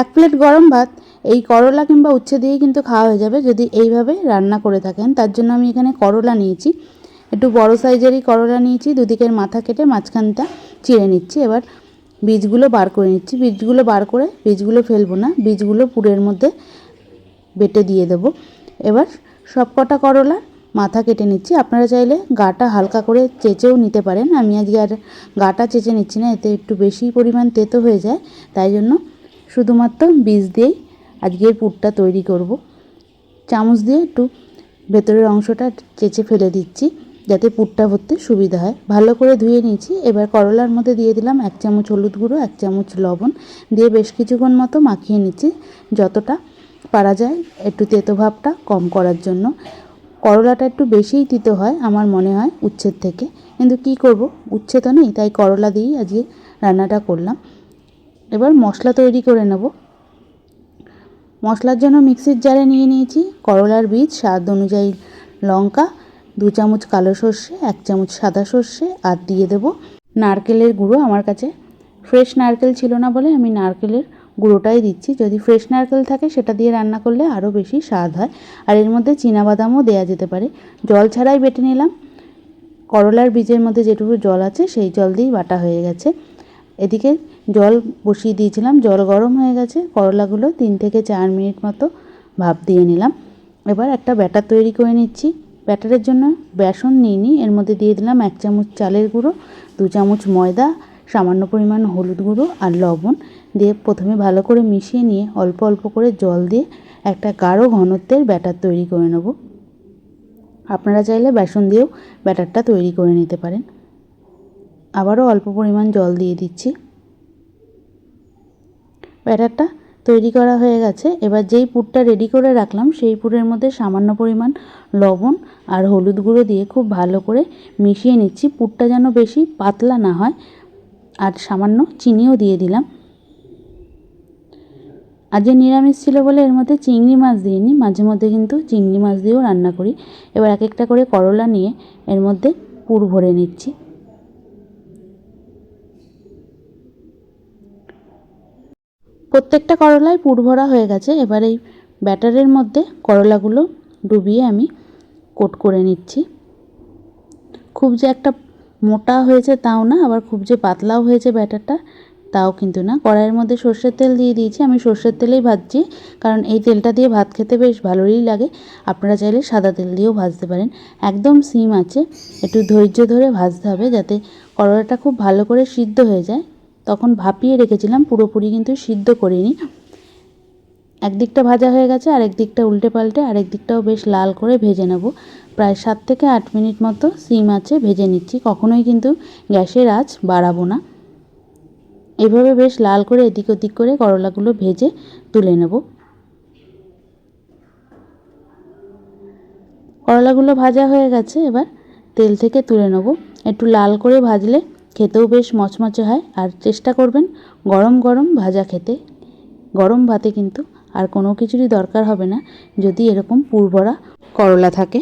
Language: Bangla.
এক প্লেট গরম ভাত, এই করলা কিংবা উচ্ছে দিয়েই কিন্তু খাওয়া হয়ে যাবে যদি এইভাবে রান্না করে থাকেন। তার জন্য আমি এখানে করলা নিয়েছি। একটু বড় সাইজেরই করলা নিয়েছি, দুদিকের মাথা কেটে মাঝখানটা চিড়ে নিচ্ছি। এবার বীজগুলো বার করে নিচ্ছি। বীজগুলো বার করে বীজগুলো ফেলব না, বীজগুলো পুরের মধ্যে বেটে দিয়ে দেবো। এবার সব কটা করলা মাথা কেটে নিচ্ছি। আপনারা চাইলে গাটা হালকা করে চেঁচেও নিতে পারেন। আমি আজকে আর গাটা চেঁচে নিচ্ছি না, এতে একটু বেশি পরিমাণ তেতো হয়ে যায়, তাই জন্য শুধুমাত্র বীজ দিয়েই আজকের পুরটা তৈরি করব। চামচ দিয়ে একটু ভেতরের অংশটা চেঁচে ফেলে দিচ্ছি, যাতে পুরটা ভরতে সুবিধা হয়। ভালো করে ধুয়ে নিয়েছি। এবার করলার মধ্যে দিয়ে দিলাম এক চামচ হলুদ গুঁড়ো, এক চামচ লবণ দিয়ে বেশ কিছুক্ষণ মতো মাখিয়ে নিচ্ছি, যতটা পারা যায় একটু তেতো ভাবটা কম করার জন্য। করলাটা একটু বেশিই তিতো হয় আমার মনে হয় উচ্ছের থেকে। কিন্তু কি করব? উচ্ছে তো নেই, তাই করলা দিয়েই আজকে রান্নাটা করলাম। এবার মশলা তৈরি করে নেব। মশলার জন্য মিক্সির জারে নিয়ে নিয়েছি করলার বীজ, স্বাদ অনুযায়ী লঙ্কা, দু চামচ কালো সর্ষে, এক চামচ সাদা সর্ষে আর দিয়ে দেব নারকেলের গুঁড়ো। আমার কাছে ফ্রেশ নারকেল ছিল না বলে আমি নারকেলের গুঁড়োটাই দিচ্ছি। যদি ফ্রেশ নারকেল থাকে সেটা দিয়ে রান্না করলে আরও বেশি স্বাদ হয়। আর এর মধ্যে বাদামও দেওয়া যেতে পারে। জল ছাড়াই বেটে নিলাম। করলার বীজের মধ্যে যেটুকু জল আছে সেই জল দিয়েই বাটা হয়ে গেছে। এদিকে জল বসিয়ে দিয়েছিলাম। জল গরম হয়ে গেছে। করলাগুলো তিন থেকে চার মিনিট মতো ভাপ দিয়ে নিলাম। এবার একটা ব্যাটার তৈরি করে নিচ্ছি। ব্যাটারের জন্য বেসন নিয়ে নিই এর মধ্যে দিয়ে দিলাম এক চামচ চালের গুঁড়ো, দু চামচ ময়দা, সামান্য পরিমাণ হলুদ গুঁড়ো আর লবণ দিয়ে প্রথমে ভালো করে মিশিয়ে নিয়ে অল্প অল্প করে জল দিয়ে একটা গাঢ় ঘনত্বের ব্যাটার তৈরি করে নেব। আপনারা চাইলে বেসন দিয়েও ব্যাটারটা তৈরি করে নিতে পারেন। আবারও অল্প পরিমাণ জল দিয়ে দিচ্ছি। ব্যাটারটা তৈরি করা হয়ে গেছে। এবার যেই পুরটা রেডি করে রাখলাম, সেই পুরের মধ্যে সামান্য পরিমাণ লবণ আর হলুদ গুঁড়ো দিয়ে খুব ভালো করে মিশিয়ে নিচ্ছি। পুরটা যেন বেশি পাতলা না হয় আর সামান্য চিনিও দিয়ে দিলাম। যে নিরামিষ ছিল বলে এর মধ্যে চিংড়ি মাছ দিইনি, মাঝে মধ্যে কিন্তু চিংড়ি মাছ দিয়েও রান্না করি। এবার এক একটা করে করলা নিয়ে এর মধ্যে পুর ভরে নিচ্ছি। প্রত্যেকটা করলাই পুর ভরা হয়ে গেছে। এবার এই ব্যাটারের মধ্যে করলাগুলো ডুবিয়ে আমি কোট করে নিচ্ছি। খুব যে একটা মোটা হয়েছে তাও না, আবার খুব যে পাতলাও হয়েছে ব্যাটারটা তাও কিন্তু না। কড়াইয়ের মধ্যে সর্ষের তেল দিয়ে দিয়েছি। আমি সর্ষের তেলেই ভাজছি, কারণ এই তেলটা দিয়ে ভাত খেতে বেশ ভালোই লাগে। আপনারা চাইলে সাদা তেল দিয়েও ভাজতে পারেন। একদম সিম আছে, একটু ধৈর্য ধরে ভাজতে হবে যাতে করলাটা খুব ভালো করে সিদ্ধ হয়ে যায়। তখন ভাপিয়ে রেখেছিলাম, পুরোপুরি কিন্তু সিদ্ধ করিনি। একদিকটা ভাজা হয়ে গেছে আর একদিকটা উল্টে পাল্টে, আরেক দিকটাও বেশ লাল করে ভেজে নেব। প্রায় সাত থেকে আট মিনিট মতো সিম আছে, ভেজে নিচ্ছি। কখনোই কিন্তু গ্যাসের আঁচ বাড়াবো না। এভাবে বেশ লাল করে এদিক ওদিক করে করলাগুলো ভেজে তুলে নেব। করলাগুলো ভাজা হয়ে গেছে, এবার তেল থেকে তুলে নেব। একটু লাল করে ভাজলে খেতেও বেশ মচমচে হয়, আর চেষ্টা করবেন গরম গরম ভাজা খেতে। গরম ভাতে কিন্তু আর কোনো কিছুরই দরকার হবে না, যদি এরকম পুরভরা করলা থাকে।